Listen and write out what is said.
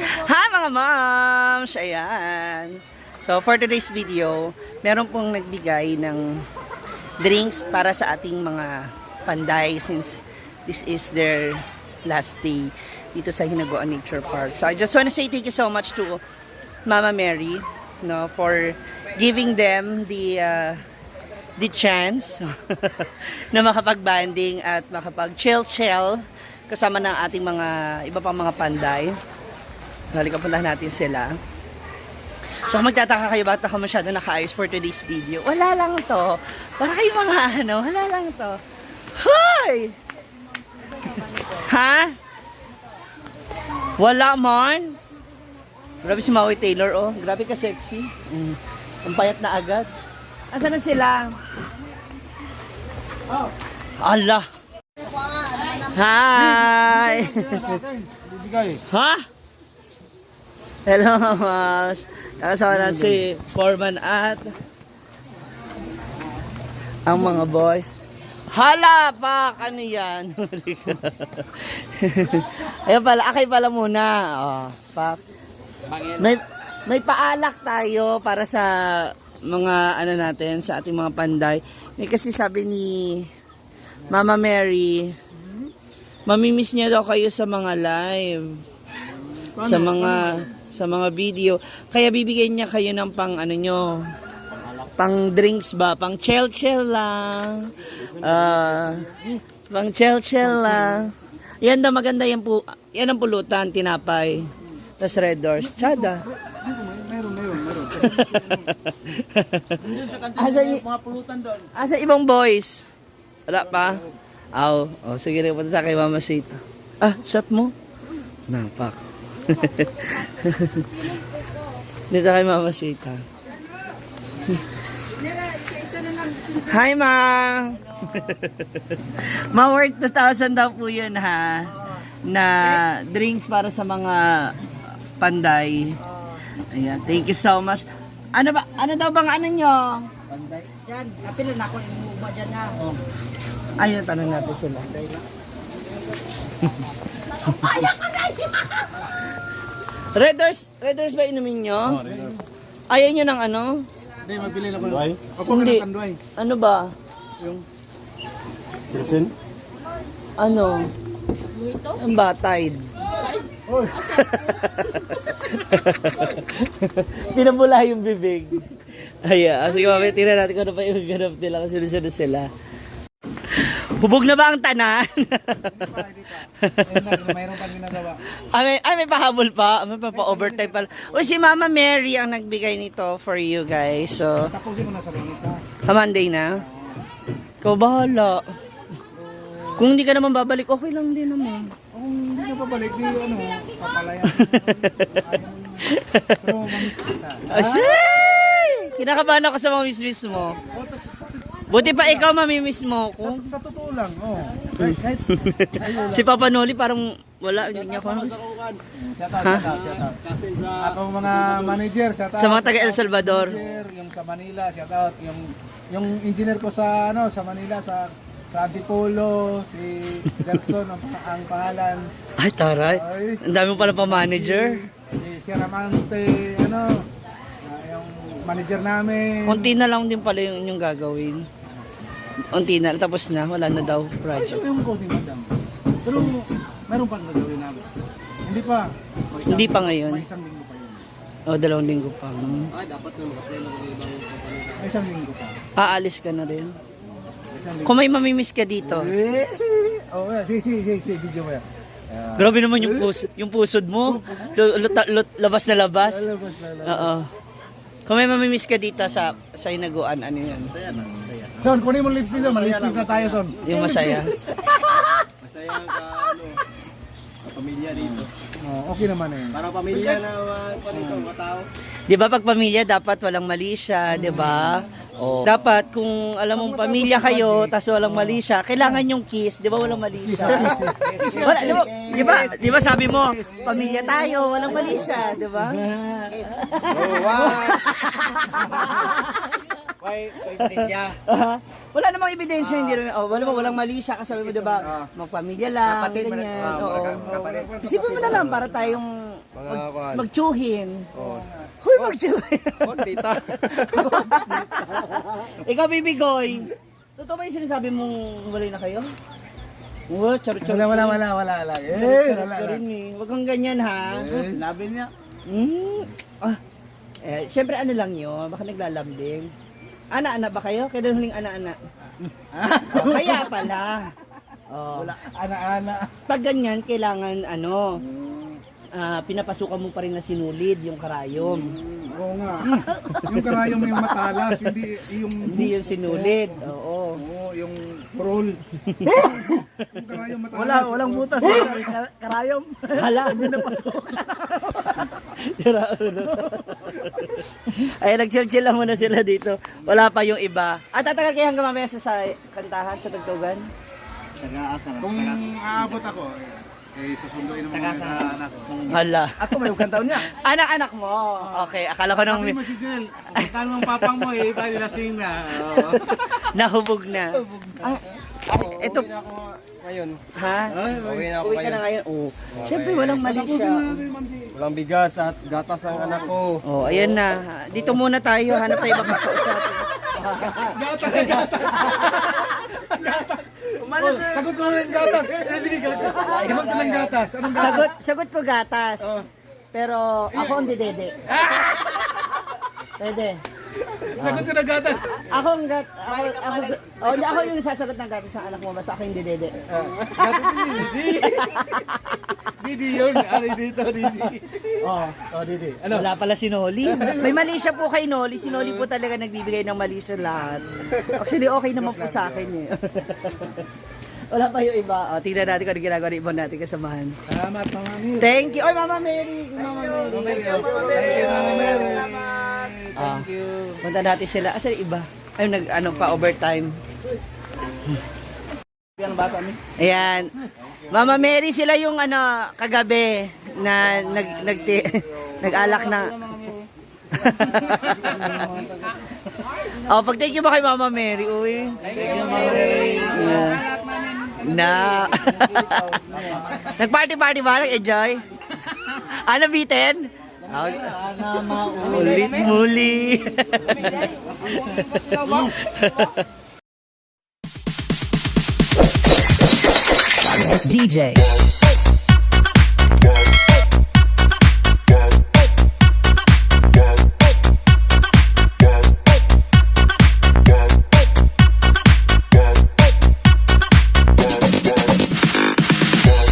Hi mga moms! Ayan. So for today's video, meron pong nagbigay ng drinks para sa ating mga panday since this is their last day dito sa Hinagoan Nature Park. So I just want to say thank you so much to Mama Mary no for giving them the uh, the chance na makapag-banding at makapag-chill-chill kasama ng ating mga iba pang mga panday. Halika puntahan natin sila. So magtataka kayo bakit ako masyado nakaayos for today's video, wala lang to. Para kayo mga ano, wala lang to. Hoy! ha? Wala man. Grabe si Maui Taylor, oh. Grabe ka sexy. Mm. Ang payat na agad. Asan na sila? Allah. Hi! Ha? Hello, Mas. Nakasama na si Foreman at ang mga boys. Hala pa! Ano yan? Ayun pala, akay pala muna. Oh, pak. May, may paalak tayo para sa mga ano natin, sa ating mga panday. Eh, kasi sabi ni Mama Mary, mamimiss niya daw kayo sa mga live. Sa mga sa mga video. Kaya bibigyan niya kayo ng pang ano nyo, pang drinks ba, pang chill chill lang. Ah, pang chill chill lang. Yan daw maganda yan po. Yan ang pulutan, tinapay. Tapos red doors. Tsada. Meron, meron, meron. Asa, mga pulutan doon. asa ibang boys? Wala pa? Aw, oh, sige rin, punta kay Mama Sita. Ah, shot mo? Napak. Dito kay Mama Sita. Hi, Ma! Ma, worth 2,000 daw po yun, ha? Na drinks para sa mga panday. Ayan, thank you so much. Ano ba, ano daw bang ano nyo? Panday. Diyan, napila na ako yung uma dyan na. Oh. Ayun, tanong natin sila. Red Doors, Red Doors ba inumin nyo? Ayaw nyo ng ano? Hindi, mabili na ko. Ako Hindi. ng kanduay. Ano ba? Yung Pilsen? Ano? Ang ba? Tide. Pinabula yung bibig. Ay, ah, sige mamaya tira natin kung ano pa yung ganap nila kasi sunod sila. Hubog na ba ang tanan? Ayun na, mayroon pang ginagawa. ay, may, ay, may pahabol pa. May pa, overtime pala. O si Mama Mary ang nagbigay nito for you guys. So, Tapusin mo na sa bilis ha. ha, Monday na. Ikaw bahala. Kung hindi ka naman babalik, okay lang din naman. Kung hindi ka pabalik, di ano, papalayan. Pero mamis kita. Asay! Kinakabahan ako sa mamimiss mo. Buti pa ikaw mamimiss mo ko. Sa totoo lang, oh. Kahit, kahit. Si Papa Noli parang wala, hindi niya ako namiss. Out. Ako mga manager, shout out. Sa mga taga El Salvador. Manager, yung sa Manila, shout out. Yung, yung engineer ko sa, ano, sa Manila, sa sa Antipolo, si Gerson ang, ang pangalan. Ay, taray. Ay, Ang dami mo pala pa manager. si Sierra Mante, ano, ah, yung manager namin. Kunti na lang din pala yung, yung gagawin. Unti na, tapos na, wala na daw Ay, project. siya yung konti madam. Pero meron pang gagawin namin. Hindi pa. May isang- Hindi pa ngayon. May isang linggo pa yun. O, dalawang linggo pa. Hmm. Ay, dapat na mag-apply ng ibang May isang linggo pa. Aalis ka na rin. Kung may mamimiss ka dito. Eh, oh, yeah. sige, sige, sige, sige, video mo yan. Ah, Grabe naman yung puso, yung pusod mo. Lu- luta- lut- labas na labas. lalabas, lalabas. Oo. Kung may mamimiss ka dito sa sa inaguan, ano yan? Son, kunin mo lipstick doon. Malipstick na tayo, Son. Yung masaya. Masaya ka, ano, sa pamilya dito. Oh, okay naman eh. Parang pamilya na uh, panito, mga tao. 'Di ba pag pamilya dapat walang mali siya, 'di ba? Oh. Dapat kung alam mong pamilya kayo, tas walang mali siya, kailangan yung kiss, 'di ba walang mali siya? Wala, 'di ba? 'Di ba? 'Di ba sabi mo, pamilya tayo, walang mali siya, 'di ba? Oh, wow! Why, why Patricia? wala namang ebidensya, hindi rin, oh, wala walang mali siya kasi sabi mo 'di ba, magpamilya lang, ganyan. Oo. Isipin mo na lang para tayong Mag, kuhan. magtsuhin. Oh. Hoy, magtsuhin. Wag tita. Ikaw, bibigoy. Totoo ba yung sinasabi mong walay na kayo? Wala, charot charot. Wala, wala, wala, wala lang. Eh, wala lang. rin eh. Huwag kang ganyan ha. Sinabi niya. Hmm. Ah. Eh, syempre ano lang yun, baka naglalambing. Ana-ana ba kayo? Kailan huling ana-ana? oh, kaya pala. Oh. Wala, ana-ana. Pag ganyan, kailangan ano, ah, pinapasukan mo pa rin na sinulid yung karayom. Oo nga. yung karayong yung matalas, hindi yung... Hindi yung sinulid. Oo. Oo, yung roll. yung karayong matalas. Wala, walang butas sa karayom. Hala, hindi napasok. Sira ulo. Ay, nag-chill-chill lang muna sila dito. Wala pa yung iba. At tatagal kayo hanggang mamaya sa, sa kantahan, sa tugtugan? Kung aabot ako, eh, susunduin naman mga sa anak ko. Hala. Ako may kantaw niya. Anak-anak mo. Okay, akala ko nang Sabi mo si Janel, kano ang papang mo eh, pa lasing na. Oo. nahubog na. Ah, ito, Uwi na ako ngayon. ha? Uwi na ako Uwi ka na ngayon. ngayon. Oh. Siyempre, walang mali Tapusin siya. mo natin, Ma'am G. Walang bigas at gatas ang anak ko. Oh, ayan na. Dito muna tayo. Hanap tayo baka kausapin. Oh, sagot ko na ng gatas. Eh, Sige, gatas. Sagot ko ng gatas. Anong gatas? Sagot, sagot ko gatas. Pero ako hindi dede. Pwede. Sagot ko ng gatas. Ako ang gat ako ako oh, hindi ako yung sasagot ng gatas ng anak mo basta ako hindi dede. Gatas ni Didi. Didi yun. Ari dito, Didi. Oh. Oh, Didi. Ano? Wala pala si Noli. May mali siya po kay Noli. Si Noli po talaga nagbibigay ng mali sa lahat. Actually, okay naman po sa akin eh. Wala pa yung iba. O, tingnan natin kung ano ginagawa ng ibang natin kasamahan. Salamat, Mama Mary. Thank you. Oy, Mama Mary. Mama Mary. Thank you, Mama Mary. Ah, punta natin sila. Asa yung iba? Ay, nag, ano pa, overtime. Yung bata mi. Ayan. Mama Mary, sila yung ano, kagabi na nag, nag, nag-alak na. oh, pag thank you ba kay Mama Mary, uwi? Thank you, Mama Mary. Na. Nag-party-party ba? Nag-enjoy? Ano, bitin? Sana maulit muli. It's DJ.